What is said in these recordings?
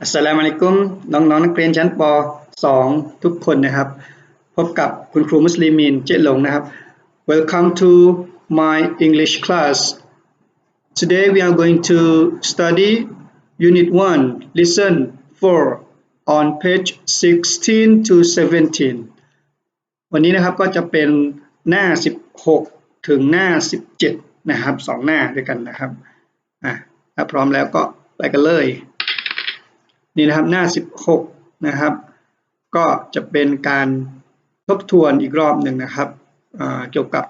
อัสสลามุอะลัยกุมน้องๆนักเรียนชั้นป .2 ทุกคนนะครับ พบกับคุณครูมุสลิมินเจหลงนะครับ Welcome to my English class Today we are going to study Unit 1 Lesson 4 on page 16 to 17 วันนี้นะครับก็จะเป็นหน้า 16 ถึงหน้า 17 นะครับสองหน้าด้วยกันนะครับอะถ้าพร้อมแล้วก็ไปกันเลย นี่นะครับหน้า 16 นะครับ ก็จะเป็นการทบทวนอีกรอบหนึ่งนะครับอ่าเกี่ยวกับ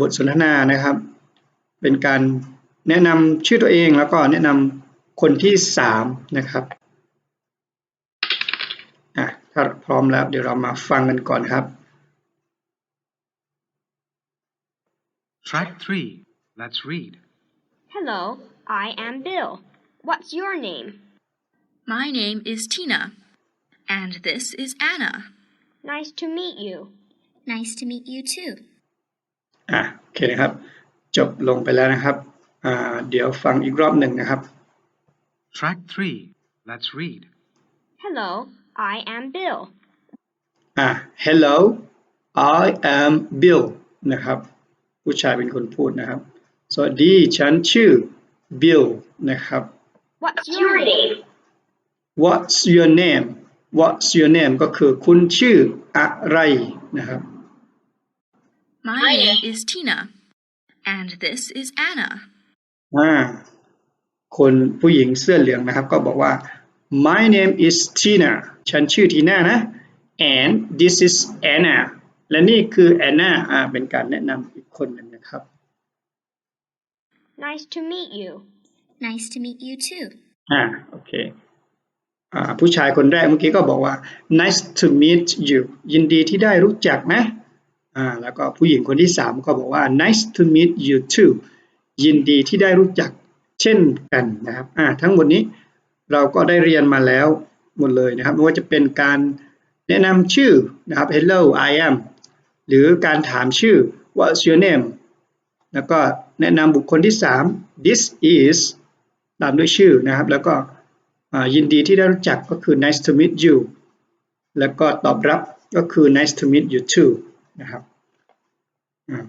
บทสนทนานะครับ เป็นการแนะนำชื่อตัวเองแล้วก็แนะนำคนที่ 3 นะครับอะถ้าพร้อมแล้วเดี๋ยวเรามาฟังกันก่อนครับ Track 3. Let's read. Hello, I am Bill. What's your name? My name is Tina. And this is Anna. Nice to meet you. Nice to meet you too. อ่ะโอเคนะครับ จบลงไปแล้วนะครับอ่าเดี๋ยวฟังอีกรอบหนึ่งนะครับ Track 3. Let's read. Hello, I am Bill. อ่ะ hello I am Bill นะครับ ผู้ชายเป็นคนพูดนะครับ สวัสดีฉันชื่อ Bill นะครับ What's your name? What's your name What's your name ก็คือคุณชื่ออะไรนะครับ My name is Tina. And this is Anna. อ่าคนผู้หญิงเสื้อเหลืองนะครับ ก็บอกว่า my name is Tina ฉันชื่อทีน่านะ and this is Anna และนี่คือ Anna อ่าเป็นการแนะนำอีกคนหนึ่งนะครับ Nice to meet you. Nice to meet you too. อ่าโอเคอ่า ผู้ชายคนแรกเมื่อกี้ก็บอกว่า nice to meet you ยินดีที่ได้รู้จักนะแล้วก็ผู้หญิงคนที่สามก็บอกว่า nice to meet you too ยินดีที่ได้รู้จักเช่นกันนะครับทั้งหมดนี้เราก็ได้เรียนมาแล้วหมดเลยนะครับไม่ว่าจะเป็นการแนะนำชื่อนะครับ hello I am หรือการถามชื่อ what's your name แล้วก็แนะนำบุคคลที่ 3 this is ตามด้วยชื่อนะครับ แล้วก็ ยินดีที่ได้รู้จักก็คือ nice to meet you แล้วก็ตอบรับก็คือ nice to meet you too นะครับอ่า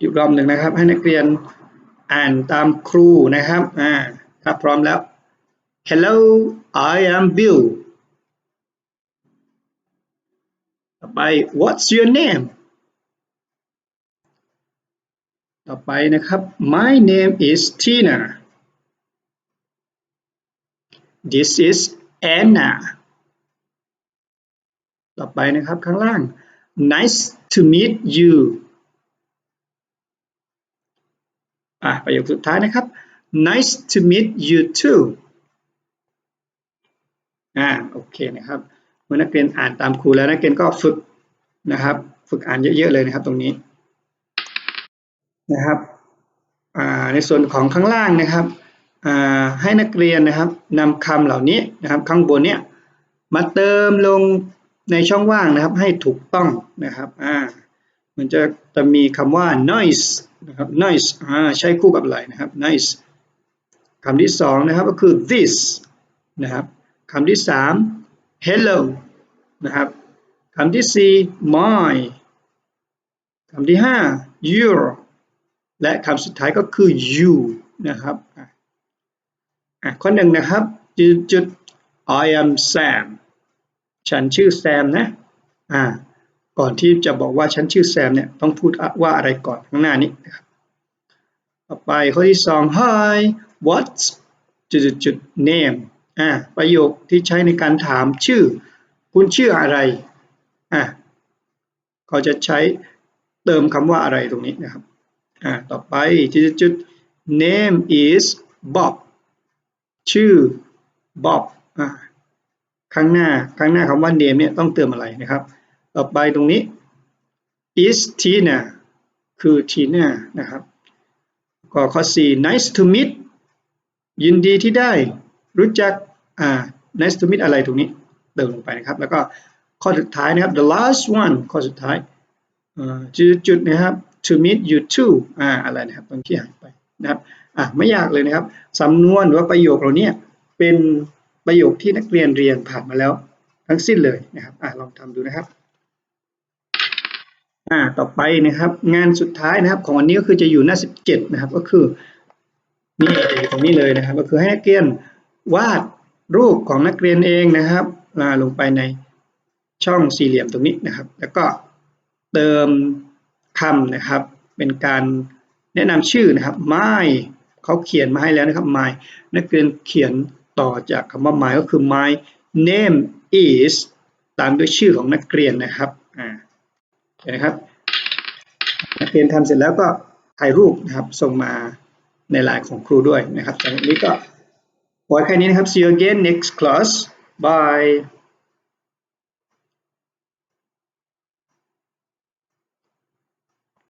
อีกรอบหนึ่งนะครับ ให้นักเรียนอ่านตามครูนะครับอ่าถ้าพร้อมแล้ว Hello I am Bill ต่อไป What's your name ต่อไปนะครับ My name is Tina This is Anna ต่อไปนะครับข้างล่าง Nice to meet you อะประโยคสุดท้ายนะครับ Nice to meet you too อ่าโอเคนะครับเมื่อนักเรียนอ่านตามครูแล้วนักเรียนก็ฝึกนะครับ ฝึกอ่านเยอะๆเลยนะครับตรงนี้นะครับอ่าในส่วนของข้างล่างนะครับ ให้นักเรียนนะครับนำคำเหล่านี้นะครับข้างบนเนี้ยมาเติมลงในช่องว่างนะครับให้ถูกต้องนะครับอ่ามันจะจะมีคำว่า noise นะครับ noise อ่าใช้คู่กับอะไรนะครับ noise คำที่สองนะครับก็คือ this นะครับคำที่สาม hello นะครับคำที่สี่ my คำที่ห้า your และคำสุดท้ายก็คือ you นะครับ อะข้อหนึ่งนะครับจุดจุด I am Sam ฉันชื่อแซมนะอ่าก่อนที่จะบอกว่าฉันชื่อแซมเนี่ยต้องพูดว่าอะไรก่อนข้างหน้านี้นะครับต่อไปข้อที่สอง Hi what's จุดจุดจุด name อ่าประโยคที่ใช้ในการถามชื่อ คุณชื่ออะไรอ่าเขาจะใช้เติมคำว่าอะไรตรงนี้นะครับอ่าต่อไปจุดจุด name is Bob ชื่อ Bob อ่าข้างหน้าข้างหน้าคำว่า name เนี่ยต้องเติมอะไรนะครับ ต่อไปตรงนี้ is Tina คือ Tina นะครับก็ข้อ 4 nice to meet ยินดีที่ได้รู้จักอ่า nice to meet อะไรตรงนี้เติมลงไปนะครับ แล้วก็ข้อสุดท้ายนะครับ the last one ข้อสุดท้ายจุดจุดนะครับ to meet you too อ่าอะไรนะครับตรงที่หายไปนะครับ อะไม่ยากเลยนะครับสำนวนหรือว่าประโยคเราเนี่ยเป็นประโยคที่นักเรียนเรียนผ่านมาแล้ว ทั้งสิ้นเลยนะครับอ่าลองทำดูนะครับอ่าต่อไปนะครับ งานสุดท้ายนะครับ ของวันนี้ก็คือจะอยู่หน้า 17 นะครับ ก็คือนี่ตรงนี้เลยนะครับ ก็คือให้นักเรียนวาดรูปของนักเรียนเองนะครับอ่าลงไปในช่องสี่เหลี่ยมตรงนี้นะครับ แล้วก็เติมคำนะครับ เป็นการแนะนำชื่อนะครับ my เขาเขียนมาให้แล้วนะครับ my นักเรียนเขียนต่อจากคำว่า my ก็คือ my name is ตามด้วยชื่อของนักเรียนนะครับอ่าเห็นนะครับ นักเรียนทำเสร็จแล้วก็ถ่ายรูปนะครับส่งมาในไลน์ของครูด้วยนะครับสำหรับวันนี้ก็พอแค่นี้นะครับ see you again next class bye